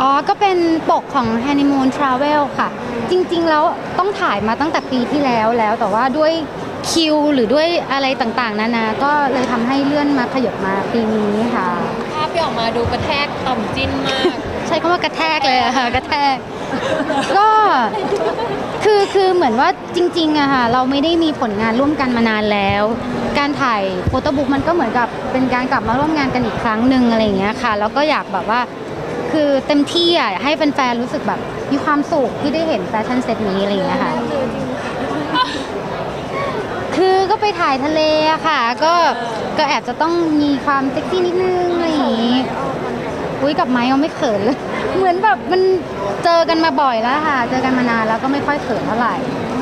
อ๋อ ก็เป็นปกของ Honeymoon Travel ค่ะ จริงๆ แล้วต้องถ่ายมาตั้งแต่ปีที่แล้วแล้ว แต่ว่าด้วยคิวหรือด้วยอะไรต่างๆ นานา ก็เลยทำให้เลื่อนมาขยับมาปีนี้ค่ะ ภาพที่ออกมาดูกระแทกต่อมจิ้นมาก ใช้คำว่ากระแทกเลยอะค่ะ กระแทก ก็คือคือเหมือนว่าจริงๆอะค่ะเราไม่ได้มีผลงานร่วมกันมานานแล้ว การถ่ายโฟโต้บุ๊กมันก็เหมือนกับเป็นการกลับมาร่วมงานกันอีกครั้งหนึ่งอะไรอย่างเงี้ยค่ะ แล้วก็อยากแบบว่า คือเต็มที่อะให้แฟนๆรู้สึกแบบมีความสุขที่ได้เห็นแฟชั่นเซตนี้อะไรอย่างเงี้ยค่ะ คือก็ไปถ่ายทะเลอะค่ะ ก็ก็แอบจะต้องมีความเซ็กซี่นิดนึงอะไรอย่างงี้อุ้ยกับไม้เอาไม่เขินเลย เหมือนแบบมันเจอกันมาบ่อยแล้วค่ะ เจอกันมานานแล้วก็ไม่ค่อยเขินเท่าไหร่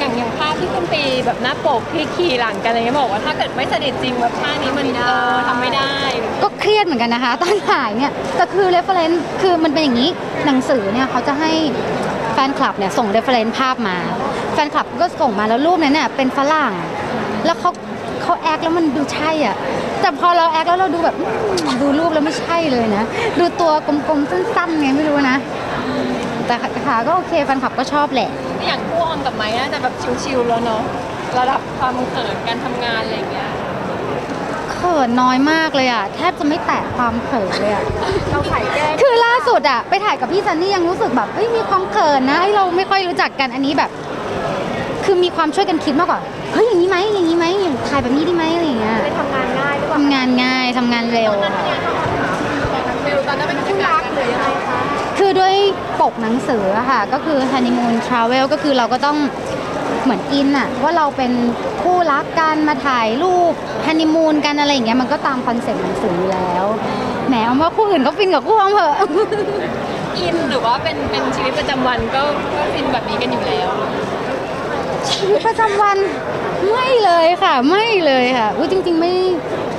อย่างอย่างภาพที่คุณปีแบบหน้าปกที่ขี่หลังกันอะไรเงี้ยบอกว่าถ้าเกิดไม่สนิทจริงแบบท่านี้มันเออทำไม่ได้ ก็เครียดเหมือนกันนะคะ ตอนถ่ายเนี่ยแต่คือ reference คือมันเป็นอย่างนี้หนังสือเนี่ยเขาจะให้แฟนคลับเนี่ยส่ง reference ภาพมา แฟนคลับก็ส่งมาแล้วรูปนั้นเนี่ยเป็นฝรั่งแล้วเขาเขาแอคแล้วมันดูใช่อะแต่พอเราแอคแล้วเราดูแบบอืมดูรูปแล้วไม่ใช่เลยนะ ดูตัวกลมๆสั้นๆไงไม่รู้นะ แต่ขาก็โอเคแฟนคลับก็ชอบแหละอย่างคู่ ออมกับไม้น่าจะแบบชิวๆแล้วเนาะระดับความเขินการทำงานอะไรอย่างเงี้ยเขินน้อยมากเลยอะแทบจะไม่แตะความเขินเลยอะ เราใส่แก้มคือล่าสุดอะไปถ่ายกับพี่ซันนี่ยังรู้สึกแบบเอ้ยมีความเขินนะเอ้ยเราไม่ค่อยรู้จักกันอันนี้แบบ คือมีความช่วยกันคิดมากกว่าเฮ้ยอย่างนี้ไหมอย่างนี้ไหมอย่างถ่ายแบบนี้ดีไหมอะไรอย่างเงี้ยทำงานง่ายหรือเปล่าทำงานง่ายทำงานเร็วค่ะเบลตอนนั้นเป็นคู่รักหรือยังไงคะ คือด้วย ปกหนังสืออะค่ะ ก็คือ honeymoon travel ก็คือเราก็ต้องเหมือนอินอะว่าเราเป็นคู่รักกันมาถ่ายรูปฮันนีมูนกันอะไรอย่างเงี้ยมันก็ตามคอนเซ็ปต์หนังสืออยู่แล้วแหมเอาว่าคู่อื่นเขาฟินกับคู่ออมเหอะอินหรือว่าเป็นเป็นชีวิตประจำวันก็ก็ฟินแบบนี้กันอยู่แล้ว ชีวิตประจำวันไม่เลยค่ะ ไม่เลยค่ะอุ้ยจริง ๆ ไม่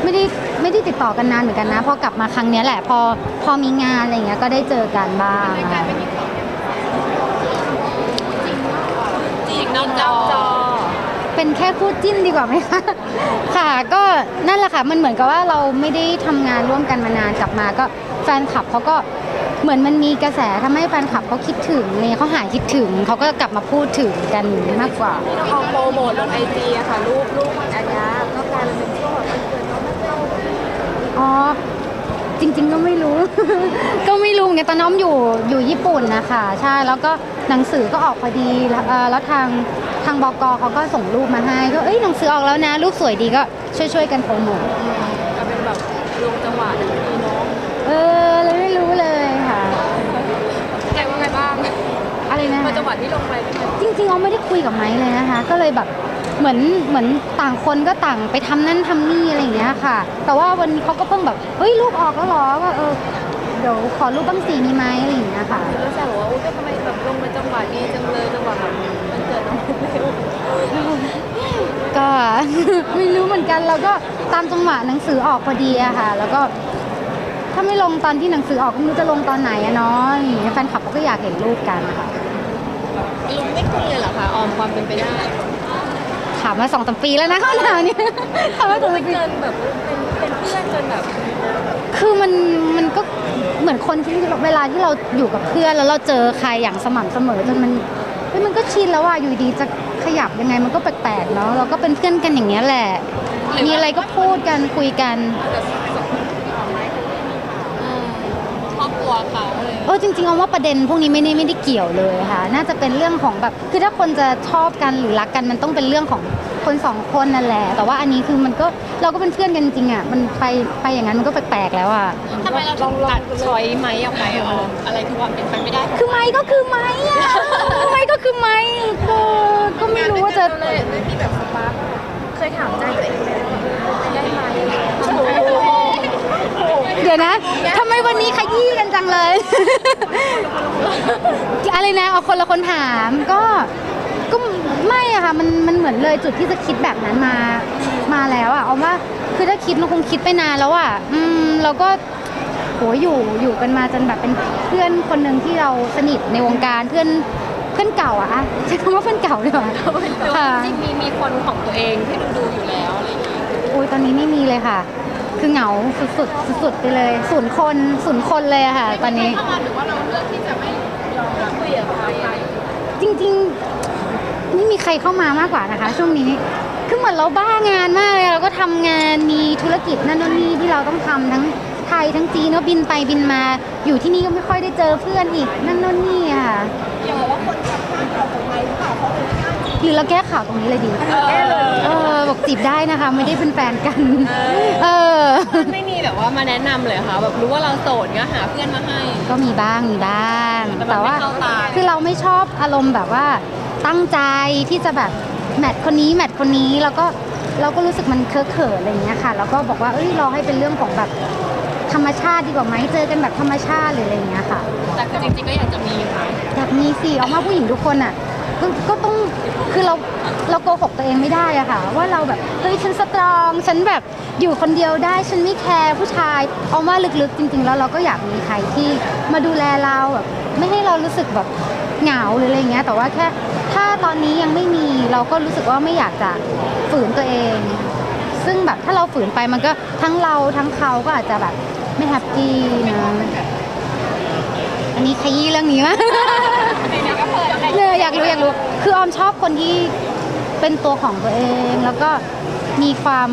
ไม่ได้ไม่ได้ติดต่อกันนานเหมือนกันนะพอกลับมาครั้งเนี้ยแหละพอพอมีงานอะไรอย่างเงี้ยก็ได้เจอกันบ้างค่ะจริงนอก จอ เป็นแค่คู่จิ้นดีกว่าไหมคะ ค่ะ ก็นั่นแหละค่ะ มันเหมือนกับว่าเราไม่ได้ทำงานร่วมกันมานานกลับมาก็แฟนคลับเขาก็เหมือนมันมีกระแสทำให้แฟนคลับเขาคิดถึงอะไรเนี่ยเขาหายคิดถึงเขาก็กลับมาพูดถึงกันมากกว่าออกโปรโมทลงไอจีอะค่ะรูปรูปของอัญญาก็กลายเป็นช่วงแบบวันเกิดน้องแม่เจ้า อ๋อ จริง ๆ ก็ไม่รู้ ก็ไม่รู้ไงตอนน้องอยู่อยู่ญี่ปุ่นนะคะใช่แล้วก็หนังสือก็ออกพอดีแล้วเอ่อแล้วทางทางบกเขาก็ส่งรูปมาให้ก็เอ้ยหนังสือออกแล้วนะ รูปสวยดีก็ช่วยๆกันโปรโมทก็เป็นแบบลงจังหวะดีเนาะเออเลยไม่รู้เลยค่ะ ใจว่าไงบ้างอะไรนะพอคะจังหวะที่ลงไปใช่ไหมจริงๆเราไม่ได้คุยกับไม้เลยนะคะ ก็เลยแบบ เหมือนเหมือนต่างคนก็ต่างไปทำนั่นทำนี่อะไรอย่างเงี้ยค่ะ แต่ว่าวันนี้เขาก็เพิ่งแบบเฮ้ยรูปออกแล้วเหรอก็เออเดี๋ยวขอรูปบ้างสีมีไหมอะไรอย่างเงี้ยค่ะแล้วแซวบอกว่าอุ้ยทำไมแบบลงมาจังหวะดีจังเลยจังหวะแบบมันเกิดน้องเร็วก็ไม่รู้เหมือนกันเราก็ตามจังหวะหนังสือออกพอดีอะค่ะ แล้วก็ถ้าไม่ลงตอนที่หนังสือออกก็ไม่รู้จะลงตอนไหนอะเนาะอย่างเงี้ยแฟนคลับเขาก็อยากเห็นรูปกันค่ะลุงไม่คุยเลยเหรอคะออมความเป็นไปได้ถามมาสองสามปีแล้วนะข้าวหนาวเนี่ยถามมาสองสามปี เกินแบบเป็นเป็นเพื่อนจนแบบคือมันมันก็เหมือนคนที่เวลาที่เราอยู่กับเพื่อนแล้วเราเจอใครอย่างสม่ำเสมอจนมันเฮ้ยมันก็ชินแล้วอะอยู่ดีจะขยับยังไงมันก็แปลกๆเนาะเราก็เป็นเพื่อนกันอย่างเงี้ยแหละ มีอะไรก็พูดกันคุยกันค รอบครัวเขาเลยเออจริงๆเอาว่าประเด็นพวกนี้ไม่ได้ไม่ได้เกี่ยวเลยค่ะ น่าจะเป็นเรื่องของแบบคือถ้าคนจะชอบกันหรือรักกันมันต้องเป็นเรื่องของคนสองคนนั่นแหละ แต่ว่าอันนี้คือมันก็เราก็เป็นเพื่อนกันจริงๆอะมันไปไปอย่างนั้นมันก็แปลกๆแล้วอะทำไมเราถึงตัดช้อยไหมออกไปอะออมอะไรคือความเป็นไปไม่ได้ คือไม้ก็คือไม้อะไม้ก็คือไม้ก็ก็ไม่รู้ว่าจะเลยไม่มีแบบสปาร์คเคยถามใจตัวเองไหมได้ไหม เดี๋ ยวนะทำไมวันนี้ขยี้กันจังเลย อะไรนะเอาคนละคนถามก็ก็ไม่อะค่ะมันมันเหมือนเลยจุดที่จะคิดแบบนั้นมามาแล้วอะเอาว่าคือถ้าคิดมันคงคิดไปนานแล้วอะอืมเราก็โหอยู่อยู่กันมาจนแบบเป็นเพื่อนคนหนึ่งที่เราสนิทในวงการเพื่อนเพื่อนเก่าอะอะใช้คำว่าเพื่อนเก่าเลยเหรอหรือว่าค่ะจริงๆมีมีคนของตัวเองที่ดูดูๆอยู่แล้วอะไรอย่างเงี้ยโอ้ยตอนนี้ไม่มีเลยค่ะ คือเหงาสุดๆสุดๆไปเลยศูนย์คนศูนย์คนเลยค่ะ ตอนนี้ เข้ามาหรือว่าเราเลือกที่จะไม่ยอมไปจีนจริงๆไม่มีใครเข้ามามากกว่านะคะ ช่วงนี้คือเหมือนเราบ้างานมากเลยเราก็ทำงานมีธุรกิจนั่นนี่ที่เราต้องทำทั้งไทยทั้งจีนเก็บินไปบินมา อยู่ที่นี่ก็ไม่ค่อยได้เจอเพื่อนอีกนั่นนี่ค่ะ อย่างว่าคนข้างๆเราของไทยหรือเปล่าเขาถึง หรือเราแก้ข่าวตรงนี้เลยดีเออเออบอกจีบได้นะคะ ไม่ได้เป็นแฟนกัน เออไม่มีแบบว่ามาแนะนำเลยค่ะแบบรู้ว่าเราโสดก็หาเพื่อนมาให้ ก็มีบ้างมีบ้าง แต่มันแต่ว่าไม่เข้าตา คือเราไม่ชอบอารมณ์แบบว่าตั้งใจที่จะแบบแมทคนนี้แมทคนนี้แล้วก็เราก็รู้สึกมันเคอะเขินอะไรอย่างเงี้ยค่ะ แล้วก็บอกว่าเอ้ยรอให้เป็นเรื่องของแบบธรรมชาติดีกว่าไหมเจอกันแบบธรรมชาติหรืออะไรอย่างเงี้ยค่ะ แต่คือจริงๆก็อยากจะมีอยู่นะอยากมีสิเอามาผู้หญิงทุกคนอะ ก็ก็ต้องคือเราเราโกหกตัวเองไม่ได้อะค่ะ ว่าเราแบบเฮ้ยฉันสตรอง ฉันแบบอยู่คนเดียวได้ฉันไม่แคร์ผู้ชายเอาว่าลึกๆจริง ๆ แล้วเราก็อยากมีใครที่มาดูแลเราแบบไม่ให้เรารู้สึกแบบเหงาหรืออะไรเงี้ยแต่ว่าแค่ถ้าตอนนี้ยังไม่มีเราก็รู้สึกว่าไม่อยากจะฝืนตัวเอง ซึ่งแบบถ้าเราฝืนไปมันก็ทั้งเราทั้งเขาก็อาจจะแบบไม่แฮปปี้นะอันนี้ขยี้เรื่องนี้มาก เนี่ยอยากรู้อยากรู้ คือออมชอบคนที่เป็นตัวของตัวเอง แล้วก็มีความ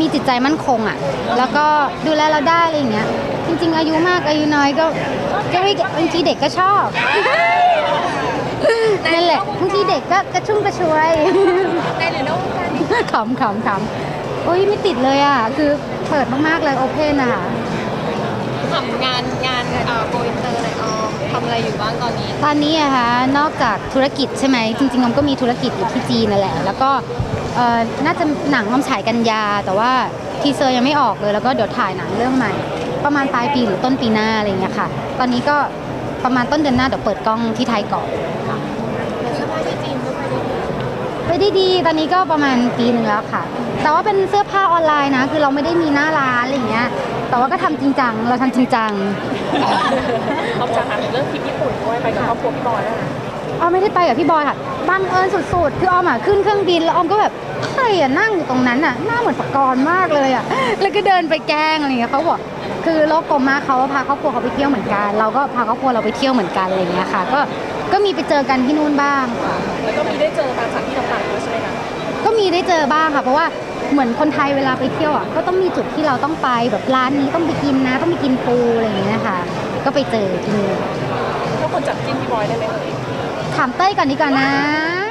มีจิตใจมั่นคงอะ แล้วก็ดูแลเราได้อะไรอย่างเงี้ย จริง ๆ อายุมากอายุน้อยก็ก็ไม่บางทีเด็กก็ชอบนั่นแหละบางทีเด็กก็กระชุ่มกระชวยในหรือนอกวงการขำขำขำโอ้ยไม่ติดเลยอะ คือเปิดมากๆเลยโอเพนนะคะทำงานงานเอ่อโกอินเตอร์ไหนออม ทำอะไรอยู่บ้างตอนนี้ ตอนนี้อะคะนอกจากธุรกิจใช่ไหมจริงๆออมก็มีธุรกิจอยู่ที่จีนนั่นแหละ แล้วก็เอ่อน่าจะหนังออมฉายกันยา แต่ว่าทีเซอร์ยังไม่ออกเลย แล้วก็เดี๋ยวถ่ายหนังเรื่องใหม่ ประมาณปลายปีหรือต้นปีหน้าอะไรอย่างเงี้ยค่ะ ตอนนี้ก็ประมาณต้นเดือนหน้าเดี๋ยวเปิดกล้องที่ไทยก่อนเสื้อผ้าที่จีนก็ไปได้ดีไปได้ดี ตอนนี้ก็ประมาณปีหนึ่งแล้วค่ะ แต่ว่าเป็นเสื้อผ้าออนไลน์นะ คือเราไม่ได้มีหน้าร้านอะไรอย่างเงี้ย แต่ว่าก็ทำจริงจังเราทำจริงจังเขาจะทำเรื่องทริปญี่ปุ่นด้วยไปกับครอบครัวพี่บอยนะคะออมไม่ได้ไปกับพี่บอยค่ะบังเอิญสุดๆ คือออมอะขึ้นเครื่องบินแล้วออมก็แบบใครอะนั่งอยู่ตรงนั้นอะหน้าเหมือนปากกรมากเลยอะแล้วก็เดินไปแกล้งอะไรเงี้ยเขาบอกคือโลกกลมมากเขาพาครอบครัวเขาไปเที่ยวเหมือนกัน เราก็พาครอบครัวเราไปเที่ยวเหมือนกันอะไรเงี้ยค่ะ ก็ก็มีไปเจอกันที่นู่นบ้างค่ะแล้วก็มีได้เจอตามสถานที่ต่างๆด้วยใช่ไหมคะก็มีได้เจอบ้างค่ะ เพราะว่า เหมือนคนไทยเวลาไปเที่ยวอะก็ต้องมีจุดที่เราต้องไปแบบร้านนี้ต้องไปกินนะ ต้องไปกินปูอะไรอย่างเงี้ยนะคะก็ไปเจอที่นู่นถ้าคนจับจิ้นพี่บอยได้ไหมถามเต้ยก่อนดีกว่านะ